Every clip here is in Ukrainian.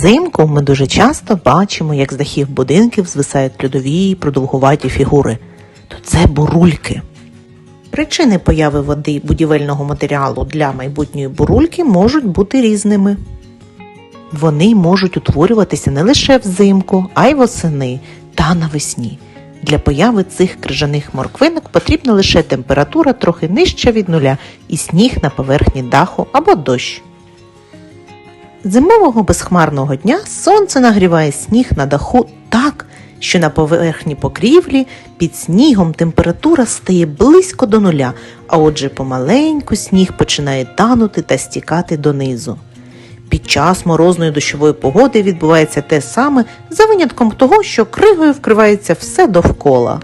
Взимку ми дуже часто бачимо, як з дахів будинків звисають льодові продовгуваті фігури. То це бурульки. Причини появи води будівельного матеріалу для майбутньої бурульки можуть бути різними. Вони можуть утворюватися не лише взимку, а й восени та навесні. Для появи цих крижаних морквинок потрібна лише температура трохи нижча від нуля і сніг на поверхні даху або дощ. Зимового безхмарного дня сонце нагріває сніг на даху так, що на поверхні покрівлі під снігом температура стає близько до нуля, а отже помаленьку сніг починає танути та стікати донизу. Під час морозної дощової погоди відбувається те саме за винятком того, що кригою вкривається все довкола.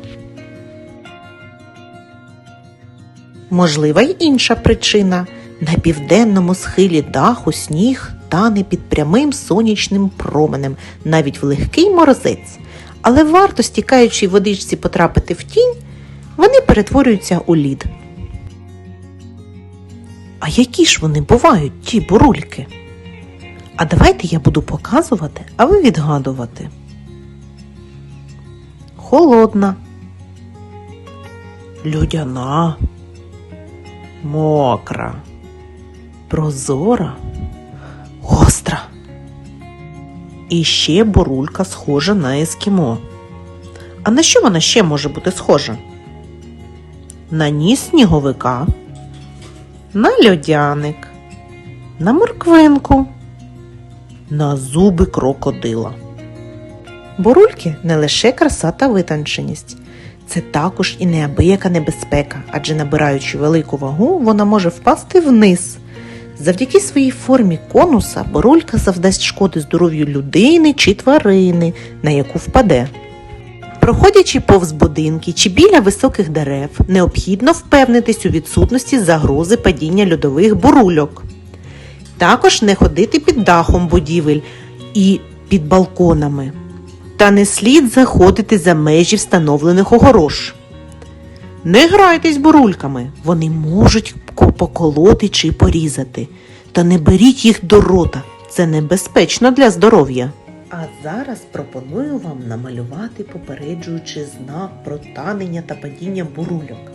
Можлива й інша причина. На південному схилі даху сніг тане під прямим сонячним променем, навіть в легкий морозець. Але варто стікаючій водичці потрапити в тінь, вони перетворюються у лід. А які ж вони бувають, ті бурульки? А давайте я буду показувати, а ви відгадувати. Холодна. Людяна. Мокра. Прозора. Гостра. І ще бурулька схожа на ескімо. А на що вона ще може бути схожа? На ніс сніговика, на льодяник, на морквинку, на зуби крокодила. Бурульки не лише краса та витонченість. Це також і неабияка небезпека, адже набираючи велику вагу, вона може впасти вниз. Завдяки своїй формі конуса бурулька завдасть шкоди здоров'ю людини чи тварини, на яку впаде. Проходячи повз будинки чи біля високих дерев, необхідно впевнитись у відсутності загрози падіння льодових бурульок. Також не ходити під дахом будівель і під балконами. Та не слід заходити за межі встановлених огорож. Не грайтесь бурульками, вони можуть ко- поколоти чи порізати. Та не беріть їх до рота, це небезпечно для здоров'я. А зараз пропоную вам намалювати попереджуючий знак про танення та падіння бурульок.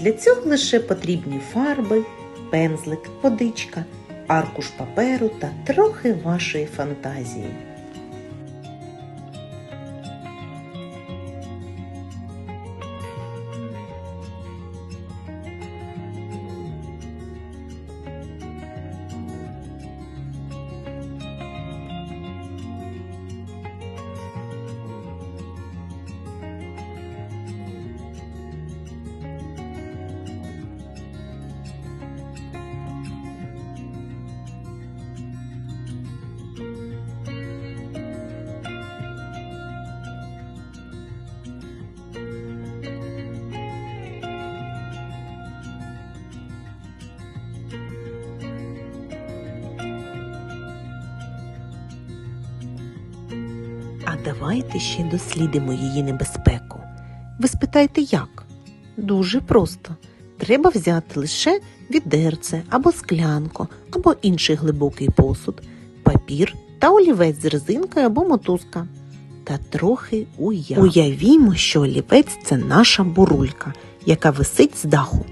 Для цього лише потрібні фарби, пензлик, водичка, аркуш паперу та трохи вашої фантазії. А давайте ще дослідимо її небезпеку. Ви спитаєте, як? Дуже просто. Треба взяти лише відерце або склянку, або інший глибокий посуд, папір та олівець з резинкою або мотузка. Та трохи уяв. Уявімо, що олівець це наша бурулька, яка висить з даху.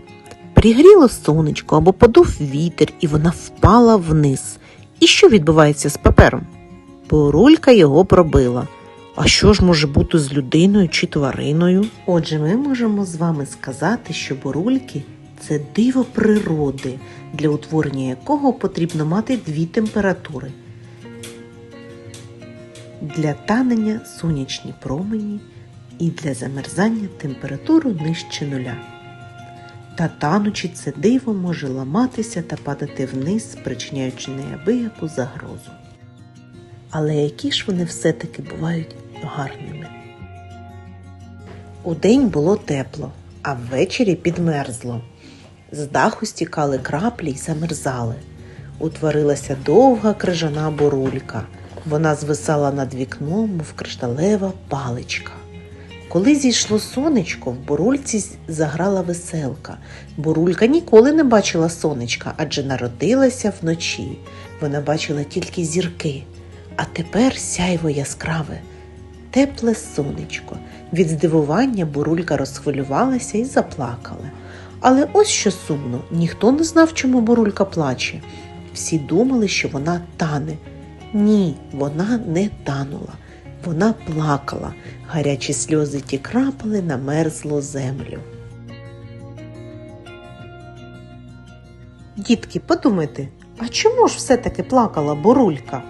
Пригріло сонечко або подув вітер, і вона впала вниз. І що відбувається з папером? Бурулька його пробила. А що ж може бути з людиною чи твариною? Отже, ми можемо з вами сказати, що бурульки це диво природи, для утворення якого потрібно мати дві температури. Для танення сонячні промені і для замерзання температуру нижче нуля. Та танучи це диво може ламатися та падати вниз, спричиняючи неабияку загрозу. Але які ж вони все-таки бувають гарними. Удень було тепло, а ввечері підмерзло. З даху стікали краплі й замерзали. Утворилася довга крижана бурулька. Вона звисала над вікном, мов кришталева паличка. Коли зійшло сонечко, в бурульці заграла веселка. Бурулька ніколи не бачила сонечка, адже народилася вночі. Вона бачила тільки зірки. А тепер сяйво яскраве, тепле сонечко. Від здивування бурулька розхвилювалася і заплакала. Але ось що сумно, ніхто не знав, чому бурулька плаче. Всі думали, що вона тане. Ні, вона не танула. Вона плакала. Гарячі сльози ті крапали на мерзлу землю. Дітки, подумайте, а чому ж все-таки плакала бурулька?